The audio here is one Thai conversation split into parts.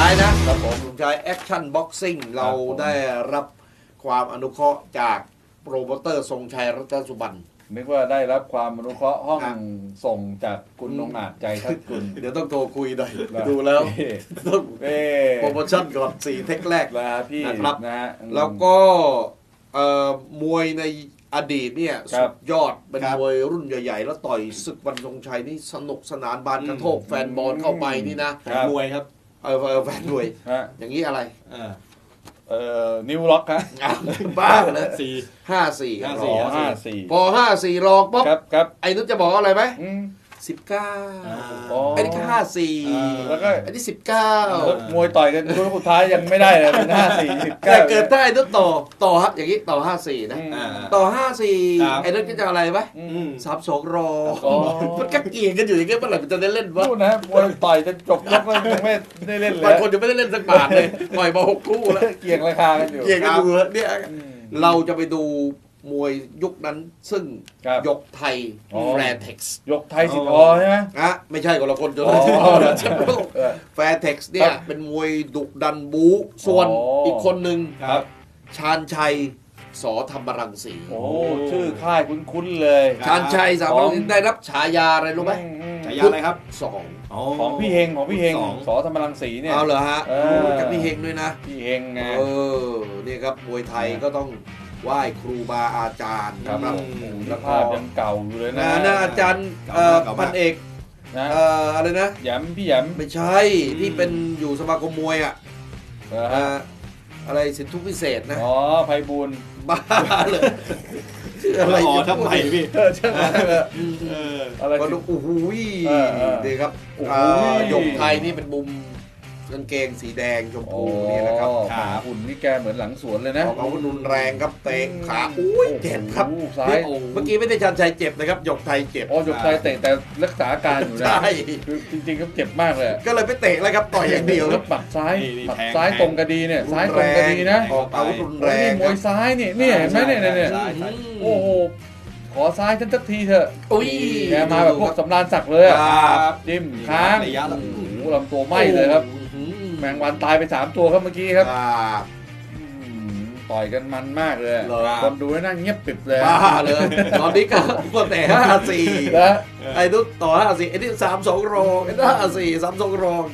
ชัยแอคชั่นบ็อกซิ่งเราผมได้รับความอนุเคราะห์จากโปรโมเตอร์ทรงชัยรัตนสุบัน นึกว่าได้รับความอนุเคราะห์ห้องครับส่งจากคุณนงอาจใจทัดกุล เดี๋ยวต้องโทรคุยหน่อยนะดูแล้วเอ๊ะต้องเอ๊ะโปรโมชั่นก่อนสี่เทคแรก ลาพี่นะครับ นะฮะอืมแล้วก็เอ่อมวยในอดีตเนี่ยครัสุบดยอดเป็นครับมวยรุ่นใหญ่ ๆ แล้วต่อยศึกวันทรงชัยนี่สนุกสนานบานกระโทกแฟนบอลเข้าไปนี่นะแฟนมวยครับ เออเออแฟนมวย ฮะอย่างนี้อะไรเออเอ่อนิวล็อกฮะอ้าวบ้าเลยสี่ ห้าสี่ห้าสสี่องห้าสี่พอห้าสี่รองปุ๊บครับครับไอ้นุชจะบอกอะไรไหม อืม สิบเก้าอ๋อไอ้นี่ก็ห้าสี่อ่าแล้วก็ไอ้นี่สิบเก้าแล้วมวยต่อยกันรุ่นสุดท้ายยังไม่ได้เลยเป็นห้าสี่สิบแต่เก้าเกิดถ้าไอ้นุชต่อต่อครับอย่างนี้ต่อห้าสี่นะอืมอ่า ต่อห้าสี่ครับ ไอ้นุชก็จะอะไรไหมอือืมมสามสองรองอ๋อ มันก็เกี่ยงกันอยู่อย่างเงี้ยเมื่อไหร่มันจะได้เล่นวะพูดนะมวยต่อยจนจบยกแล้วยังไม่ได้เล่นเลยบางคนยังไม่ได้เล่นสักบาทเลยปล่อยมาหกคู่แล้วเกี่ยงราคากันอยู่เกี่ยงกันอยู่แล้วเนี่ย อืม เราจะไปดู มวยยุคนั้นซึ่งครับ ยกไทยอ๋อแฟร์เท็กซ์ ยกไทยสิทธิ์อ๋อใช่ไหม นะไม่ใช่คนละคนจนอ๋อแชมป์โลกเออแฟร์เท็กซ์เนี่คยรับเป็นมวยดุดันบู๊ส่วนอ๋ออี อีกคนหนึ่งครับ ชาญชัยสอธรรมรังสีโอ้ชื่อค่ายคุ้นๆเลยครับ ชาญชัยสามรังสีของได้รับฉายาอะไรรู้ไหมอืมฉายาอะไรครับสองของพี่เฮงของพี่เฮงสองสอธรรมรังสีเนี่ย เอาเหรอฮะเออ รู้จากพี่เฮงด้วยนะ พี่เฮงไง เออ นี่ครับมวยไทยก็ต้อง ไหว้ครูบาอาจารย์ครับนะครับอืมแล้ภาพยังเก่าอยู่เลยนะนะนะอาจารย์เอ่อเก่ามากพันเอกนะเอ่ออะไรนะหยำพี่หยำไม่ใช่ที่เป็นอยู่สมาคมมวยอะเออเอ่ฮะออะไรสิทธิพิเศษนะ อ๋อไพบูลย์บ้าเลยชื่ออะไรอ๋อทำไมพี่เออใช่ไหมเอออืมเอออะไรก็สิดูโอ้โหเออเออดีครับโอ้โหอ่าหยกไทยนี่เป็นมุม กางเกงสีแดงชมโอ้พูนี่นะครับครับหุ่นนี่แกเหมือนหลังสวนเลยนะออกอาวุธรุนแรงครับเตะขาอุ้ยเจ็บครับโอ้โหซ้ายเมื่อกี้ไม่ได้ชันชัยเจ็บนะครับหยกไทยเจ็บโอ้ยกไทยเตะแต่รักษาอาการอยู่นะใช่คือจริงๆก็เจ็บมากเลย ก็เลยไปเตะแล้วครับต่อยอย่างเดียวคแล้รับวปัดซ้ายนี่นี่ปัดแทงซ้ายแทงตรงกระดีเนี่ยซ้ายตรงกระดีนะออกอาวุธรุนโอ้แรยนี่งมวยซ้ายนี่เนี่ยเห็นไหมเนี่ยเนี่ยเนี่ยใช่ใช่โอ้โหขอซ้ายฉันสักทีเถอะอุ้ยแกมาแบบพวกสำราญศักดิ์เลยอะครับจิ้มค้างระยะละโอ้โหลำตัวไหม้เลยครับ แมงวันตายไปสามตัวครับเมื่อกี้ครับครับอืมต่อยกันมันมากเลยเหรอ คนดูนั่งเงียบปิดเลยบ้าเลย ตอนนี้ก็ก็แต่ห้าสี่แล้วไอ้นุ๊ต่อห้าสี่ไอ้นี่สามสองรองไอ้นี่ห้าสี่สามสองรอง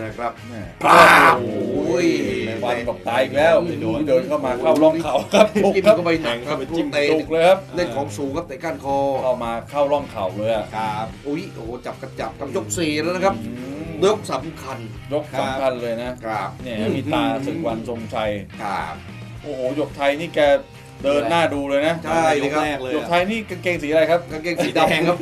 นะครับแม่ปราบโอ้โอ้ยยแมงวันบอกตายอีกแล้วโดนเดินเข้ามาเข้าร่องเขาครับถูกกินครับเข้าไปหนังครับจิ้มเตะถูกเลยครับเล่นของสูงครับเตะก้านคอเข้ามาเข้าร่องเข่าเลยอะครับอุ้ยโอ้โหจับกระจับกับยกสี่แล้วนะครับ อืม ยกสำคัญ ยกสำคัญเลยนะครับเนี่ยมีตาศึกวันทรงชัยครับโอ้โหหยกไทยนี่แกเดินหน้าดูเลยนะใช่ยกแรกเลยหยกไทยนี่กางเกงสีอะไรครับกางเกงสีดำครับ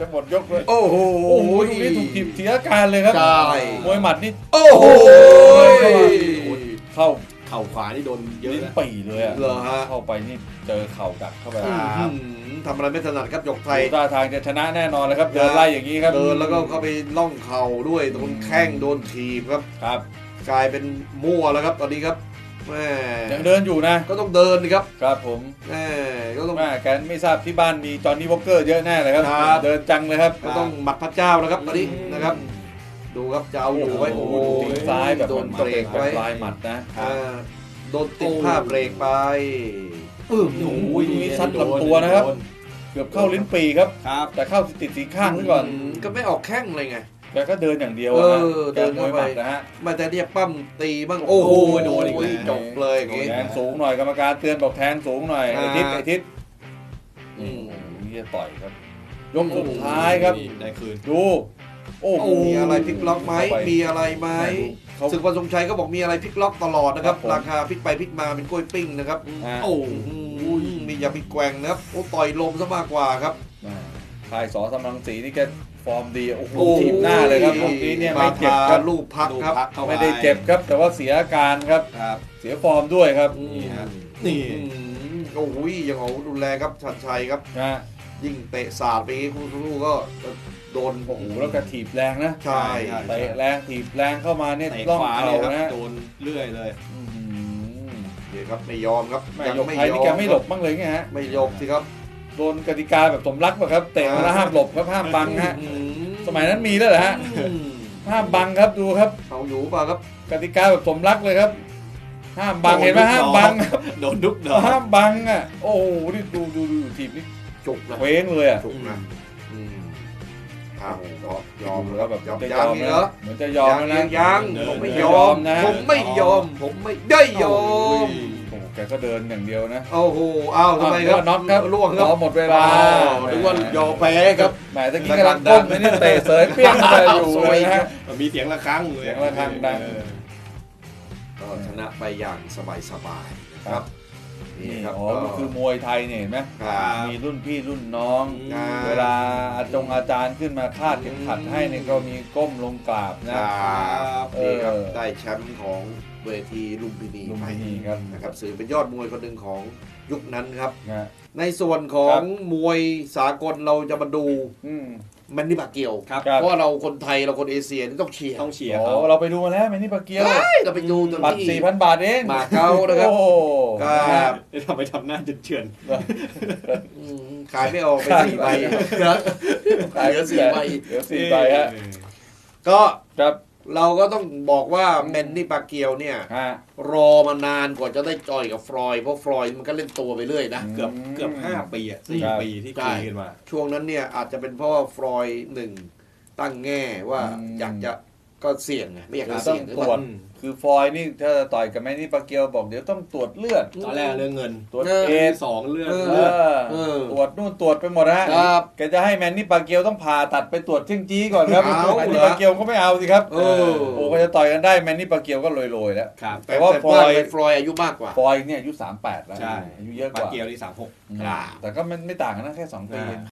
จะหมดยกเลยโอ้โหโอ้โหลูกนี้ถูกถีบเสียอาการเลยครับใช่มวยหมัดนี่โอ้โหเข้า เข่าขวานี่โดนเยอะลิ้นนะ ปี่เลยอะเหรอฮะ เข้าไปนี่เจอเข่าดักเข้าไปอื้อหือทำอะไรไม่ถนัดครับหยกไทย ดูท่าทางจะชนะแน่นอนเลยครับ เดินไล่อย่างนี้ครับเดินแล้วก็เข้าไปล่องเข่าด้วยโดนแข้งโดนถีบครับ ครับกลายเป็นมั่วแล้วครับตอนนี้ครับแม่ยังเดินอยู่นะ ก็ต้องเดินนี่ครับครับผมแม่ก็ต้อง แม่แกไม่ทราบที่บ้านมีจอห์นนี่วอลเกอร์เยอะแน่เลยครับ ครับ เดินจังเลยครับ ก็ต้องหมัดพระเจ้าแล้วครับตอนนี้นะครับ ดูครับจะเอาอยู่ไว้โอ้โอ้โหโหตีซ้ายแบบโดนเบรกแบบไว้ปลายหมัดนะอ่าโดนติดผ้าเบรกไปโอ้โหมีซัดลำตัวนะครับโดเกือบเข้าลิ้นปี่ครับครับ แต่เข้าติดสีข้างไว้ก่อนมก็ไม่ออกแข้งเลยไงแกก็เดินอย่างเดียวเออะอฮะแกเดินมวยเข้าหไปมัดนะฮะมาแต่เนี่ยปั้มตีบ้างโอ้โหโดนอีกแล้วจบเลยอย่างงี้แทงสูงหน่อยกรรมการเตือนบอกแทงสูงหน่อยไอ้ทิศอ่าไอ้ทิศอือืมมนี่จะต่อยครับยกสุดท้ายครับนี่ได้คืนดูโอ้โหมีอะไรพลิกล็อกไหมเข้าไปมีอะไรไหมเขาศึกวันทรงชัยก็บอกมีอะไรพลิกล็อกตลอดนะครับครับผมราคาพลิกไปพลิกมาเป็นกล้วยปิ้งนะครับอ่าโอ้อืมนี่อย่าไปแกว่งนะครับโอ้ต่อยลมซะมากกว่าครับอ่าพายสอสำรังสีนี่แกฟอร์มดีโอ้โหโอ้ทีมหน้าเลยครับเมื่อกี้เนี่ยไม่เจ็บครับลูกพักครับลูพักเข้าปไม่ได้เจ็บครับ แต่ว่าเสียอาการครับครับเสียฟอร์มด้วยครับนี่ฮะนี่อืมโอ้โหยังเอารุนแรงครับชันชัยครับนะยิ่งเตะสาดไปคู่สู้ก็ โดนโอ้โหแล้วก็ถีบแรงนะใช่เตะแรงถีบแรงเข้ามาเนี่ยเตะล่องขวาเลเข่ายครับนะโดนเรื่อยเลยอื้อหือเดี๋ยวครับไม่ยอมครับแม่ยกไทยนี่แกไม่หลบบ้างเลยไงฮะไม่ยกสิครับโดนกติกาแบบสมรักป่ะครับเตะมาแล้วห้ามหลบครับห้ามบังฮะอืสมัยนั้นมีแล้วเหรอฮะอืมห้ามบังครับดูครับเอาอยู่เปล่าครับกติกาแบบสมรักเลยครับห้ามบังเห็นไหมห้ามบังครับโดนทุกดอกห้ามบังอะโอ้โหนี่ดูดูดูทีมนี่จุกนะเคว้งเลยอะจุกนะ อืมอ้าวก็ยอมดูแล้แล้ววแบบยอมจะยยัองมเหนะรอเหมือนจะยอมแล้วนะยังผมไม่ยอมนะผมไม่ยอม ผมไม่ได้ยอมโอ้โหแกก็เดินอย่างเดียวนะโอ้โหอ้าวทำไมครับน็อกครับล่วงครับรอหมดเวลาอ้าวนึกว่ายอมแพ้ครับแหมตะกี้กำลังก้มนะนี่เตะเสยเปี้ยงไปอยู่เลยนะฮะมีเสียงระฆังเลยเสียงระฆังดังเออก็ชนะไปอย่างสบายๆนะครับ นี่นี่ครับอ๋อก็ คือมวยไทยเนี่ยเห็นไหมครับมีรุ่นพี่รุ่นน้อง ครับ เวลาอาจงอาจารย์ขึ้นมาคาดเข็มขัดให้เนี่ยก็มีก้มลงกราบคนะรับเออนี่ครับได้แชมป์ของเวทีลุมพินีลุมไปพินีครับ นะครับสื่อเป็นยอดมวยคนหนึ่งของยุคนั้นครับ นะ ในส่วนของมวยสากลเราจะมาดู อืม แมนนี่บาเกียวครับครับเพราะว่าเราคนไทยเราคนเอเชียนี่ต้องเชียร์ต้องเชียร์โอ้เขาเราไปดูมาแล้วแมนนี่ปาเกียวใช่เราไปดูตอนบัตรที่สี่พันบาทเองมาเก๊านะครับโอ้โหครับทำไมทำหน้าเฉือนอืมขายไม่ออกไปสี่ใบขายเหลือสี่ใบเหลือสี่ใบฮะก็ครับ เราก็ต้องบอกว่าแมนนี่ปาเกียวเนี่ย ฮะ รอมานานกว่าจะได้จอยกับฟรอยด์เพราะฟรอยด์มันก็เล่นตัวไปเรื่อยนะ เกือบเกือบห้าปีอะสี่ครับ ปีที่ใช่คุยกันมา ช่วงนั้นเนี่ยอาจจะเป็นเพราะว่าฟรอยด์หนึ่งตั้งแง่ว่าอืม อยากจะ ก็เสี่ยงไงไม่อยากจะต้อเสี่งยงหรือตรเปวจล่าอืมคือฟอยนี่ถ้าต่อยกับแมนนี่ปาเกียวบอกเดี๋ยวต้องตรวจเลือด ตอนแรกเรื่องเงินตรวจเออเอเอดสองเลือดเอเอเลือดอเออตรวจนู่นตรวจไปหมดนะฮะครับแกจะให้แมนนี่ปาเกียวต้องผ่าตัดไปตรวจเชิงจี้ก่อนครับเอาแมนนี่เหรอปาเกียวก็ไม่เอาสิครับเออ โอ้ก็จะต่อยกันได้แมนนี่ปาเกียวก็โรยๆแล้ว ครับ แต่ว่าฟลอยด์ฟลอยด์อายุมากกว่า ฟอยเนี่ยอายุ38แล้วใช่อายุเยอะกปาว่าเกียวที่สามหก อืมอ่าแต่ก็มันไม่ต่างกันนะแค่2ปี อ่าเอง